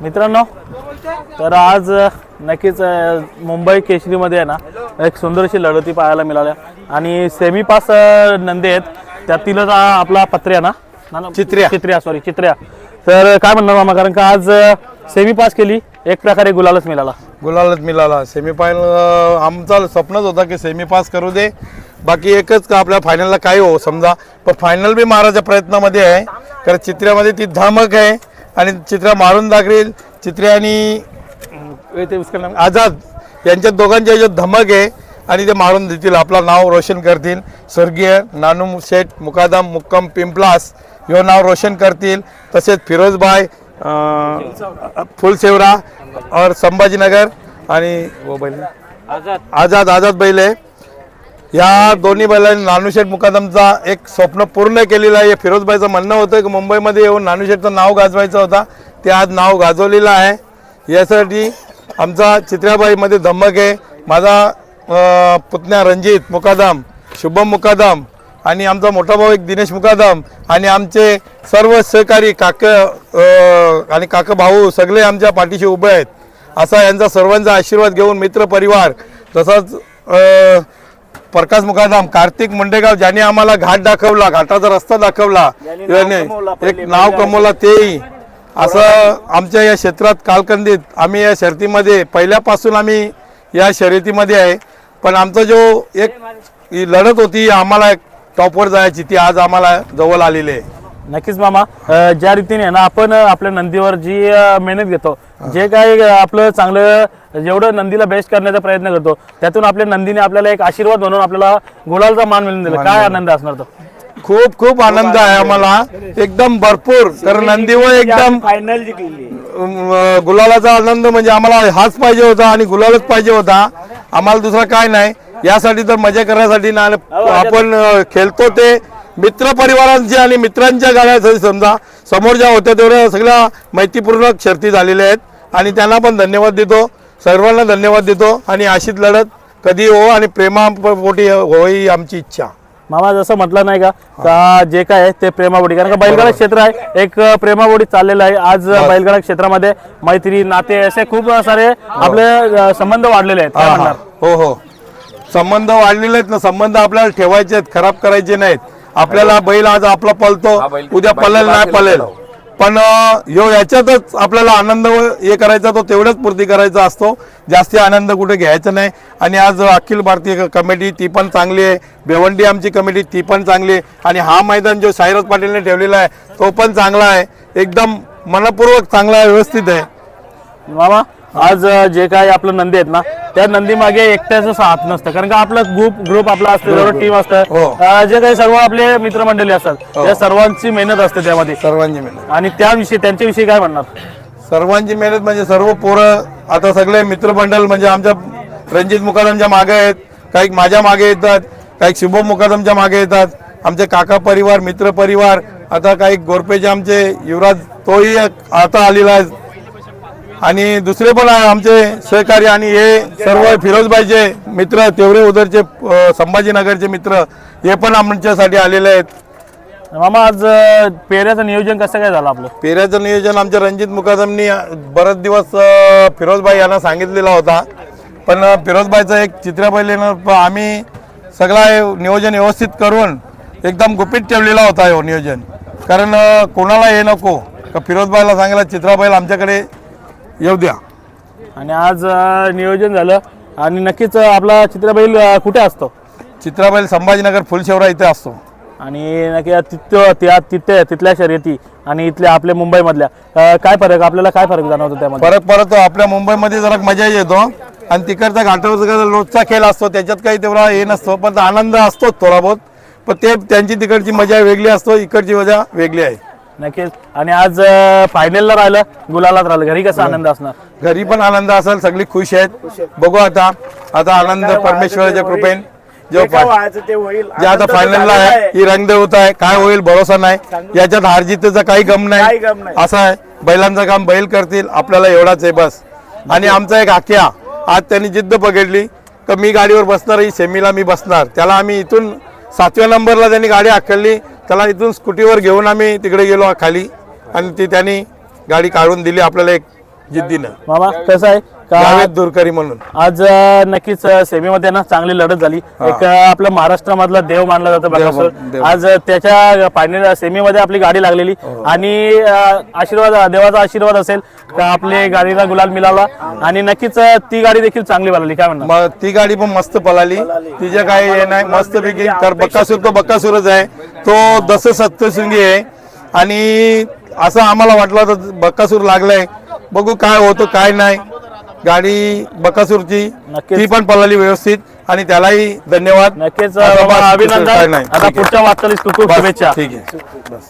मित्रांनो तर आज नक्कीच मुंबई केशरीमध्ये आहे ना एक सुंदरशी लढती पाहायला मिळाल्या. आणि सेमी पास नंदी आहेत. त्यातीलच आपला पत्र्या ना? चित्र्या. चित्र्या सॉरी चित्र्या. तर काय म्हणणार मामा? कारण का आज सेमी पास केली एक प्रकारे गुलालच मिळाला. गुलालच मिळाला. सेमीफायनल आमचा स्वप्नच होता की सेमी पास करू दे. बाकी एकच का आपल्या फायनलला काय हो समजा. पण फायनल बी मारायच्या प्रयत्नामध्ये आहे. कारण चित्र्यामध्ये ती धामक आहे. आणि चित्रा मारून दाखवेल चित्र्या आणि आझाद यांच्या दोघांच्या याच्यात धमक आहे आणि ते मारून देतील. आपलं नाव रोशन करतील. स्वर्गीय नानू शेठ मुकादम मुक्कम पिंपलास ह्यो नाव रोशन करतील. तसेच फिरोजबाई फुलसेवरा और संभाजीनगर आणि आझाद आझाद बैल आहे. या दोन्ही बैलांनी नानूशेठ मुकादमचा एक स्वप्न पूर्ण केलेलं आहे. हे फिरोजबाईचं म्हणणं होतं की मुंबईमध्ये येऊन नानूशेठचं नाव गाजवायचं होता. ते आज नाव गाजवलेलं आहे. यासाठी आमचा चित्राबाईमध्ये धमक आहे. माझा पुतण्या रणजित मुकादम शुभम मुकादम आणि आमचा मोठा भाऊ एक दिनेश मुकादम आणि आमचे सर्व सहकारी काक आणि काका भाऊ सगळे आमच्या पाठीशी उभे आहेत. असा यांचा सर्वांचा आशीर्वाद घेऊन मित्र परिवार प्रकाश मुकादम कार्तिक मुंडेगाव ज्यांनी आम्हाला घाट दाखवला घाटाचा रस्ता दाखवला याने एक नाव कमवला तेही. असं आमच्या या क्षेत्रात कालखंडीत आम्ही या शर्यतीमध्ये पहिल्यापासून आम्ही या शर्यतीमध्ये आहे. पण आमचा जो एक ही लढत होती आम्हाला एक टॉपवर जायची ती आज आम्हाला जवळ आलेली आहे. नक्कीच मामा ज्या रीतीने ना आपण आपल्या नंदीवर जी मेहनत घेतो जे काही अ, आपलं चांगलं जेवढं नंदीला बेस्ट करण्याचा प्रयत्न करतो त्यातून आपल्या नंदीने आपल्याला एक आशीर्वाद म्हणून आपल्याला गुलालचा मान मिळून दिला. काय आनंद असणार तो? खूप खूप आनंद आहे आम्हाला. एकदम भरपूर. कारण नंदीवर एकदम फायनल गुलालाचा आनंद म्हणजे आम्हाला हाच पाहिजे होता आणि गुलालच पाहिजे होता. आम्हाला दुसरा काय नाही. यासाठी तर मजा करण्यासाठी ना आपण खेळतो ते. मित्र परिवारांची आणि मित्रांच्या गाड्या समजा समोर ज्या होत्या तेवढ्या सगळ्या मैत्रीपूर्वक शर्ती झालेल्या आहेत. आणि त्यांना पण धन्यवाद देतो. सर्वांना धन्यवाद देतो. आणि अशीच लढत कधी हो आणि प्रेमापोटी हो ही आमची इच्छा. मामा जसं म्हटलं नाही का का जे काय आहे ते प्रेमाबोडी कारण का बैलगाडा क्षेत्र आहे एक प्रेमाबोडी चाललेलं आहे. आज बैलगाडा क्षेत्रामध्ये मैत्री नाते असे खूप सारे आपले अ, संबंध वाढलेले आहेत हा, हा. हो हो. संबंध वाढलेले आहेत ना संबंध आपल्याला ठेवायचे आहेत खराब करायचे नाहीत. आपल्याला बैल आज आपला पलतो उद्या पलेल नाही पलेल पण ह्यो याच्यातच आपल्याला आनंद हे करायचा तो तेवढंच पूर्ती करायचा असतो. जास्ती आनंद कुठे घ्यायचा नाही. आणि आज अखिल भारतीय कमिटी ती पण चांगली आहे. भिवंडी आमची कमिटी ती पण चांगली आहे. आणि हा मैदान जो साईराज पाटीलने ठेवलेला आहे तो पण चांगला आहे. एकदम मनपूर्वक चांगला आहे व्यवस्थित आहे. मामा आज जे काही आपलं नंदी आहेत ना त्या नंदी मागे एकट्याच हात नसतं. कारण का आपला ग्रुप ग्रुप आपला असतो जेवढं टीम असतं. हो. जे काही सर्व आपले मित्रमंडळी असतात त्या सर्वांची मेहनत असते त्यामध्ये. सर्वांची मेहनत. आणि त्याविषयी त्यांच्याविषयी काय म्हणणार? सर्वांची मेहनत म्हणजे सर्व पोरं आता सगळे मित्रमंडळ म्हणजे आमच्या रणजित मुकादमच्या मागे आहेत काही माझ्या मागे येतात काही शुभम मुकादमच्या मागे येतात आमचे काका परिवार मित्र परिवार आता काही गोरपेचे आमचे युवराज तोही आता आलेला आहे. आणि दुसरे पण आमचे सहकारी आणि हे सर्व फिरोजबाईचे मित्र तेवढे उदरचे संभाजीनगरचे मित्र हे पण आमच्यासाठी आलेले आहेत. मामा आज पेऱ्याचं नियोजन कसं काय झालं आपलं? पेऱ्याचं नियोजन आमच्या रणजित मुकादमनी बरेच दिवस फिरोजबाई यांना सांगितलेला होता. पण फिरोजबाईचं एक चित्र पहिल्यानं प- आम्ही सगळा नियोजन व्यवस्थित करून एकदम गुपित ठेवलेला होता हे नियोजन. कारण कोणाला हे नको. का फिरोजबाईला सांगायला चित्राबाईल आमच्याकडे येऊ द्या. आणि आज अ, नियोजन झालं आणि नक्कीच अ, आपला चित्रबैल अ, कुठे असतो? चित्राबाईल संभाजीनगर फुलशेवरा इथे असतो. आणि नक्की तिथं त्या तिथे तिथल्या शर्यती आणि इथल्या आपल्या मुंबईमधल्या अ, काय फरक आपल्याला काय फरक जाणवतो त्यामध्ये? फरक पडतो आपल्या मुंबईमध्ये जरा मजा येतो आणि तिकडचा घाटावरचा रोजचा खेळ असतो त्याच्यात काही तेवढा हे नसतो पण तो आनंद असतोच थोडा बहुत. पण ते त्यांची तिकडची मजा वेगळी असतो इकडची मजा वेगळी आहे. नक्कीच. आणि आज फायनलला राहिलं गुलालात राहिलं. घरी कसा आनंद असणार? घरी पण आनंद असेल सगळी खुश आहेत. बघू आता. आता आनंद परमेश्वराच्या कृपेन. जो जे काय व्हायचं ते होईल? जे आता फायनलला आहे. ही रंगदेवता आहे. काय होईल भरोसा नाही. याच्यात हारजीतचा काही गम काही नाही गम नाही. असं आहे. बैलांचं काम बैल करतील. आपल्याला एवढाच आहे बस. आणि आमचा एक आख्या. आज त्यांनी जिद्द पकडली. तर मी गाडीवर बसणार ही सेमीला मी बसणार. त्याला आम्ही इथून सातव्या नंबरला त्यांनी गाडी आखली त्याला इथून स्कूटीवर घेऊन आम्ही तिकडे गेलो खाली. आणि ती त्यांनी गाडी काढून दिली आपल्याला एक जिद्दीनं. मामा कसं आहे? का जावेद दुरकरी म्हणून. आज नक्कीच सेमीमध्ये ना चांगली लढत झाली. एक आपलं महाराष्ट्रामधला देव मानला जातो. आज त्याच्या फायनल सेमीमध्ये आपली गाडी लागलेली. आणि अ, आशीर्वाद देवाचा आशीर्वाद असेल का आपली गाडीला गुलाल मिळाला? आणि नक्कीच ती गाडी देखील चांगली बनली काय म्हणणार? ती गाडी पण मस्त पळाली. तिचे काय हे नाही. मस्त पैकी तर बक्कासूर तो बक्कासूरच आहे. तो दस सप्तशृंगी आहे. आणि असं आम्हाला वाटलं तर बक्कासूर लागलाय. बघू काय होतं काय नाही. गाडी बकासूरची नक्कीच. ती पण पळाली व्यवस्थित आणि त्यालाही धन्यवाद नक्कीच बाबा अभिनंदन नाही. आता. पुढच्या वाटचालीस खूप खूप शुभेच्छा ठीक आहे बस